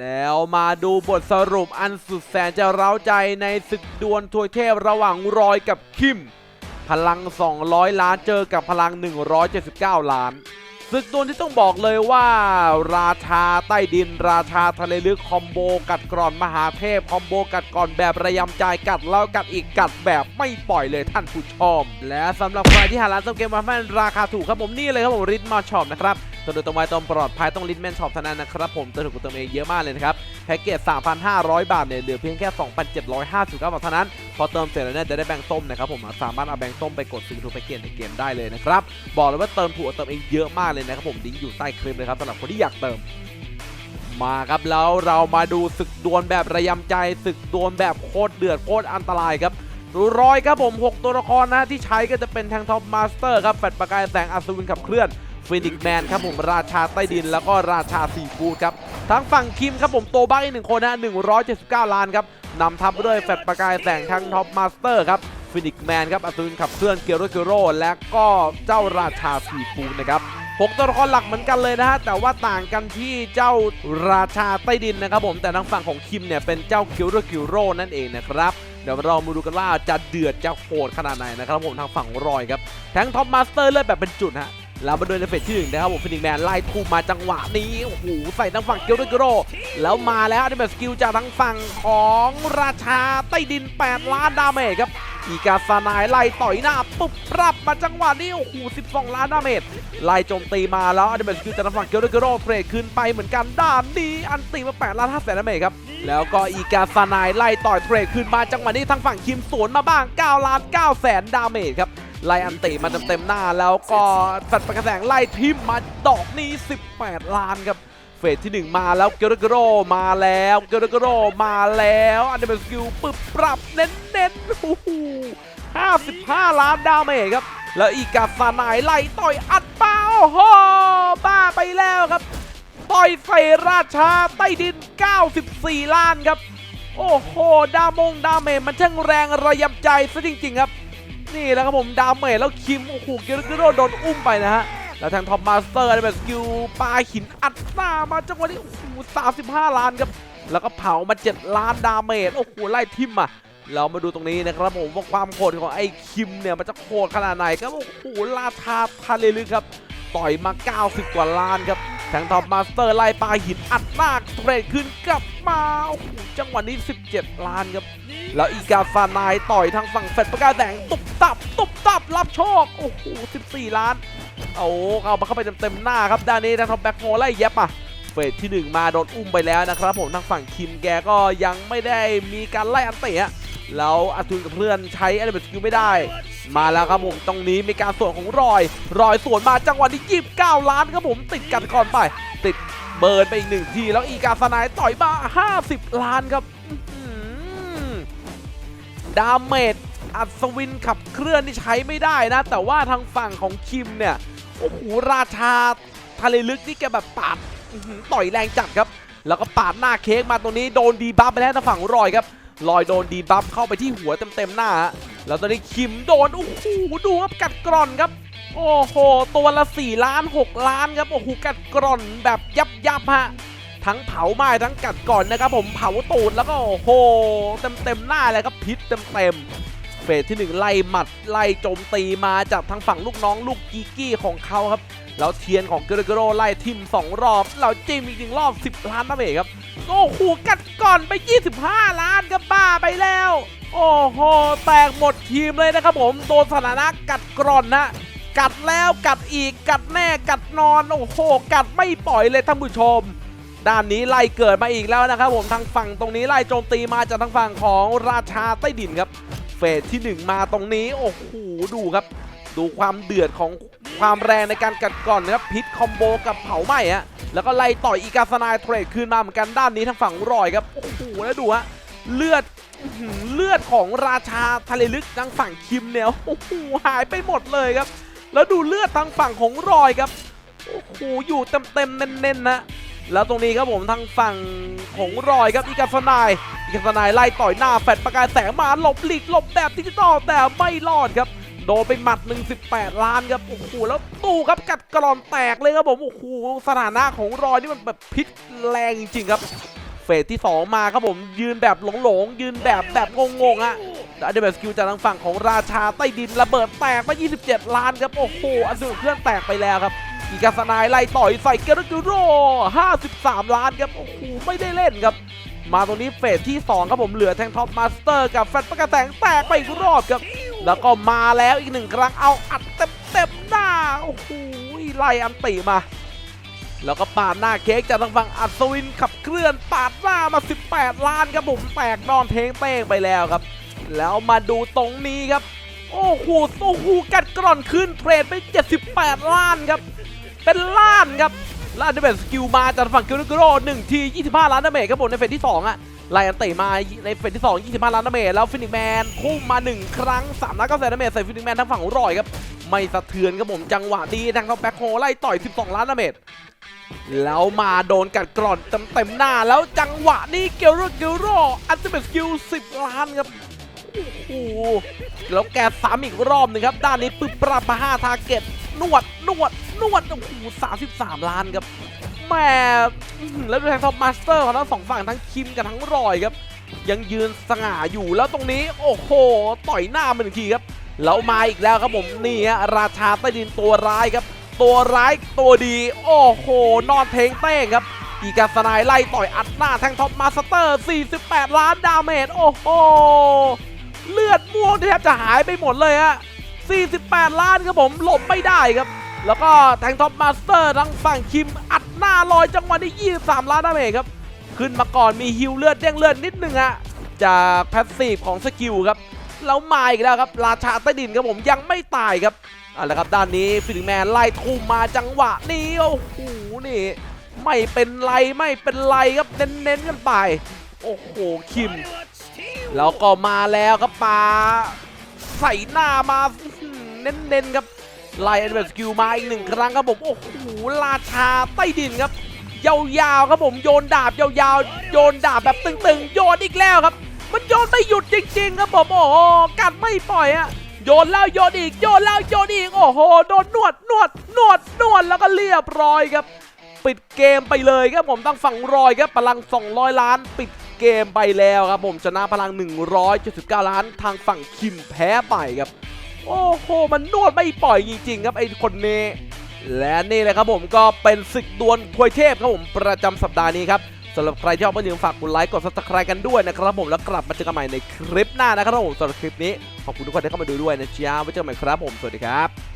แล้วมาดูบทสรุปอันสุดแสนจะเร้าใจในศึกดวลทวยเทพระหว่างรอยกับคิม พลัง 200 ล้านเจอกับพลัง 179 ล้าน ศึกดวลที่ต้องบอกเลยว่า ราชาใต้ดิน ราชาทะเลลึกคอมโบกัดกร่อนมหาเทพคอมโบกัดกร่อนแบบระยำใจกัดแล้วกัดอีกกัดแบบไม่ปล่อยเลยท่านผู้ชม และสำหรับใครที่หาร้านเติมเกมมาแม่นราคาถูกครับผมนี่เลยครับผมริทมาช็อปนะครับ ตัวดินตรงไวตรงปลอดภัยต้องริทแมนช็อปเท่านั้นนะครับผมติมถูกเติมเองเยอะมากเลยนะครับแพ็กเกจ 3,500 บาทเนี่ยเหลือเพียงแค่ 2,759 บาทเท่านั้น พอเติมเสร็จแล้วเนี่ยจะได้แบงค์ส้มนะครับผมสามารถเอาแบงค์ส้มไปกดซื้อทุกแพ็กเกจในเกมได้เลยนะครับบอกเลยว่าเติมถูกกว่าเติมเองเยอะมากเลยนะครับผมลิงก์อยู่ใต้คลิปเลยครับสำหรับคนที่อยากเติมมาครับแล้วเรามาดูศึกดวลแบบระยำใจศึกดวลแบบโคตรเดือดโคตรอันตรายครับดูร้อยครับผม 6 ตัวละครนะที่ใช้ก็จะเป็นแทงท็อปมาสเตอร์ครับแฟดประกายแสงอัศวินขับเคลื่อน ฟินิกแมนครับผมราชาใต้ดินแล้วก็ราชาซีฟูดครับทั้งฝั่งคิมครับผมโตบ้าอีกหนึ่งคนนะ179 ล้านครับนำทัพด้วยแฟดประกายแสงทั้งท็อปมาสเตอร์ครับฟินิกแมนครับอัศวินขับเคลื่อนเกียร์โรเกโรและก็เจ้าราชาซีฟูดนะครับหกตัวละครหลักเหมือนกันเลยนะฮะแต่ว่าต่างกันที่เจ้าราชาใต้ดินนะครับผมแต่ทางฝั่งของคิมเนี่ยเป็นเจ้าคิวโรคิวโรนั่นเองนะครับเดี๋ยวเรามาดูกันว่าจะเดือดจะโหดขนาดไหนนะครับผมทางฝั่งรอยครับแทงท็อปมาสเตอร์เลือดแบบเป็นจุดฮะ แล้วมาดูในเฟสที่หนึ่งนะครับผมฟินิกแมนไล่ทูมมาจังหวะนี้ โอ้โห ใส่ทางฝั่งเกียวโรคิวโร แล้วมาแล้วนี่เป็นสกิลจากทางฝั่งของราชาใต้ดิน 8 ล้านดาเมจครับ อีกาซานายไล่ต่อยหน้า ปุ๊บปรับมาจังหวะนี้ โอ้โห 12 ล้านดาเมจไล่โจมตีมาแล้วอันเดอร์สกิลจากทางฝั่งเกียวโรเทรดขึ้นไปเหมือนกันด้านนี้อันตีมา8ล้าน5แสนดาเมจครับแล้วก็อีกาซานายไล่ต่อยเทรดขึ้นมาจังหวะนี้ทางฝั่งคิมสวนมาบ้าง9ล้าน9แสนดาเมจครับ ไล่อันติมาเต็มๆหน้าแล้วก็สัตว์ประกระแสงไล่ทิมมาดอกนี้ 18 ล้านครับเฟสที่ 1 มาแล้วเกโรเกโรมาแล้วเกโรเกโรมาแล้วอันเดอร์สกิลปึบปรับเน้นๆโอ้โห55 ล้านดาเมจครับ แล้วอีกาซานายไล่ต่อยอัดเป้าโอ้โหบ้าไปแล้วครับ ต่อยใส่ราชาใต้ดิน 94 ล้านครับ โอ้โห ดามงดาเมจมันช่างแรงระยำใจซะจริง ๆ ครับ นี่แหละครับผมดาเมจแล้วคิมโอ้โหเกโรเกโรโดนอุ้มไปนะฮะแล้วทางท็อปมาสเตอร์ได้แบบสกิลปลาหินอัดหน้ามาจังหวะนี้โอ้โห35ล้านครับแล้วก็เผามา 7 ล้านดาเมจโอ้โหไล่ทิมอะเรามาดูตรงนี้นะครับผมว่าความโหดของไอ้คิมเนี่ยมันจะโหดขนาดไหนครับโอ้โหราชาทะเลลึกครับ ต่อยมา 90 กว่าล้านครับทางท็อปมาสเตอร์ไล่ปลาหินอัดหน้าเทรดขึ้นกลับมาโอ้โหจังหวะนี้ 17 ล้านครับ แล้วอีกาฟานายต่อยทางฝั่งเฟดประกาแสงตุบ ตับตุบตับรับโชค โอ้โห 14 ล้าน เอาเอามาเข้าไปเต็มๆหน้าครับด้านนี้ทางท็อปแบ็กโมไล่เย็บอะเฟสที่ 1 มาโดนอุ้มไปแล้วนะครับผมทางฝั่งคิมแกก็ยังไม่ได้มีการไล่อันเตะแล้วอาทุนกับเพื่อนใช้อะไรแบบสกิลไม่ได้ มาแล้วครับผมตรงนี้มีการสวนของรอย รอยสวนมาจังหวะนี้29ล้านครับผมติดกันก่อนไป ติดเบิร์นไปอีกหนึ่งที แล้วอีกาสนายต่อยมา 50 ล้านครับดาเมจ อัศวินขับเคลื่อนที่ใช้ไม่ได้นะ แต่ว่าทางฝั่งของคิมเนี่ยโอ้โหราชาทะเลลึกนี่แกแบบปาดต่อยแรงจัดครับ แล้วก็ปาดหน้าเค้กมาตรงนี้โดนดีบัฟไปแล้วทางฝั่งรอยครับลอยโดนดีบัฟเข้าไปที่หัวเต็มๆหน้า แล้วตอนนี้คิมโดนโอ้โหดูครับกัดกร่อนครับ โอ้โห ตัวละ 4 ล้าน 6 ล้านครับโอ้โหกัดกร่อนแบบยับยับฮะทั้งเผาไหม้ทั้งกัดก่อนนะครับผมเผาตูดแล้วก็โอ้โหเต็มๆหน้าเลยครับพิษเต็มๆ เฟสที่หนึ่งไล่หมัดไล่โจมตีมาจากทางฝั่งลูกน้องลูกกีกี้ของเขาครับแล้วเทียนของเกโรเกโรไล่ทิม 2 รอบ เราจิ้มอีกหนึ่งรอบ 10 ล้านนะเมครับโอ้โหกัดก่อนไป 25 ล้านครับบ้าไปแล้ว โอ้โห แตกหมดทีมเลยนะครับผม โดนสถานะกัดกร่อนนะ กัดแล้วกัดอีกกัดแน่กัดนอน โอ้โห กัดไม่ปล่อยเลยท่านผู้ชม ด้านนี้ไล่เกิดมาอีกแล้วนะครับผมทางฝั่งตรงนี้ไล่โจมตีมาจากทางฝั่งของราชาใต้ดินครับ สที่ 1 มาตรงนี้ โอ้โห ดูครับ ดูความเดือดของความแรงในการกัดก่อนนะครับพิษคอมโบกับเผาไหม้ฮะแล้วก็ไล่ต่อยอีกาสนายเทรดคืนมาเหมือนกันด้านนี้ทางฝั่งรอยครับ โอ้โห แล้วดูฮะเลือดเลือดของราชาทะเลลึกทางฝั่งคิมเนี่ยโอ้โหหายไปหมดเลยครับ แล้วดูเลือดทางฝั่งของรอยครับโอ้โหอยู่เต็มๆเน้นๆนะแล้วตรงนี้ครับผมทางฝั่งของรอยครับอีกาสนาย อีกาสนายไล่ต่อยหน้าแฟดประกายแสงมาหลบหลีกหลบแบบดิจิตอลแต่ไม่รอดครับ โดนไปหมัดหนึ่ง18 ล้านครับ โอ้โห แล้วตู้ครับกัดกร่อนแตกเลยครับผม โอ้โห สถานะของรอยนี่มันแบบพิษแรงจริงๆครับ เฟสที่ 2 มาครับผม ยืนแบบหลงๆ ยืนแบบแบบงงๆอะแล้วเดบิวสกิลจากทางฝั่งของราชาใต้ดินระเบิดแตกมา 27 ล้านครับ โอ้โหอันสุดเครื่องแตกไปแล้วครับอีกาสนายไล่ต่อยใส่เกเรกิโร่53 ล้านครับ โอ้โห ไม่ได้เล่นครับ มาตรงนี้เฟสที่ 2 ครับผมเหลือแทงท็อปมาสเตอร์กับแฟตปะกระแตงแตกไปอีกรอบครับ แล้วก็มาแล้วอีกหนึ่งครั้งเอาอัดเต็มเต็มๆหน้า โอ้โหไล่อันติมา แล้วก็ปาดหน้าเค้กจากทางฝั่งอัศวินขับเคลื่อนปาดหน้ามา 18 ล้านครับผมแตกนอนเทงเต้งไปแล้วครับ แล้วมาดูตรงนี้ครับ โอ้โหโอ้โหกัดกร่อนขึ้นเทรดไป 78 ล้านครับ เป็นล้านครับ ล้านได้เป็นสกิลมาจากฝั่งคิวริโกโร่หนึ่งที 25 ล้านดาเมจครับผมในเฟสที่2อะไลอันเตะมาในเฟสที่ 2 25 ล้านดาเมจแล้วฟินิกแมนพุ่งมา 1 ครั้ง3นัดก็แสนดาเมจใส่ฟินิกแมนทางฝั่งของรอยครับ ไม่สะเทือนครับผมจังหวะดีทางเขาแบ็คโฮไล่ต่อย 12 ล้านดาเมจแล้วมาโดนกัดกร่อนเต็มเต็มๆหน้า แล้วจังหวะนี้เกลโรเกลโรอันเตอร์เบสกิล10 ล้านครับโอ้โหแล้วแกซ้ำอีกรอบหนึ่งครับ ด้านนี้ปึ๊บปรับมา5ทาร์เก็ตนวดนวด นวดโอ้โห33ล้านครับแหมแล้วดูทางท็อปมาสเตอร์ของทั้งสองฝั่งทั้งคิมกับทั้งรอยครับ ยังยืนสง่าอยู่แล้วตรงนี้ โอ้โห ต่อยหน้ามันอีกทีครับแล้วมาอีกแล้วครับผมนี่ฮะราชาใต้ดินตัวร้ายครับ ตัวร้ายตัวดี โอ้โห นอนเทงเต้งครับอีกาสนายไล่ต่อยอัดหน้าแทงท็อปมาสเตอร์ 48 ล้านดาเมจโอ้โห เลือดม่วงแทบจะหายไปหมดเลยฮะ48 ล้านครับผมหลบไม่ได้ครับ แล้วก็แทงท็อปมาสเตอร์ทั้งฝั่งคิมอัดหน้าลอยจังหวะนี้ 23 ล้านดาเมจครับ ขึ้นมาก่อนมีฮิวเลือดเด้งเลือดนิดนึงฮะจากแพสซีฟของสกิลครับแล้วมาอีกแล้วครับ ราชาใต้ดินครับผมยังไม่ตายครับเอาละครับด้านนี้ฟิลิแมนไล่ทุ่มมาจังหวะนี้โอ้โหนี่ ไม่เป็นไรไม่เป็นไรครับเน้นๆกันไป โอ้โหคิม แล้วก็มาแล้วครับปาใส่หน้ามาเน้นๆครับ ไล่แอนเวสกิลมาอีกหนึ่งครั้งครับผม โอ้โหราชาใต้ดินครับ ยาวๆครับผมโยนดาบยาวๆ โยนดาบแบบตึงๆ โยนอีกแล้วครับ มันโยนไม่หยุดจริง ๆ ครับผม โอ้โหกัดไม่ปล่อยอะโยนแล้วโยนอีกโยนแล้วโยนอีกโอ้โหโดนนวดนวดนวดนวดแล้วก็เรียบร้อยครับ ปิดเกมไปเลยครับผมตั้งฝั่งรอยครับพลัง 200 ล้าน ปิดเกมไปแล้วครับผมชนะพลัง 179 ล้านทางฝั่งคิมแพ้ไปครับ โอ้โห มันนวดไม่ปล่อยจริงๆครับไอ้คนนี้และนี่เลยครับผมก็เป็นศึกดวลทวยเทพครับผมประจำสัปดาห์นี้ครับสำหรับใครที่ชอบก็อย่าลืมฝากกดไลค์กดซับสไครต์กันด้วยนะครับผมแล้วกลับมาเจอกันใหม่ในคลิปหน้านะครับผมสำหรับคลิปนี้ขอบคุณทุกคนที่เข้ามาดูด้วยนะจ๊ะไว้เจอกันใหม่ครับผมสวัสดีครับ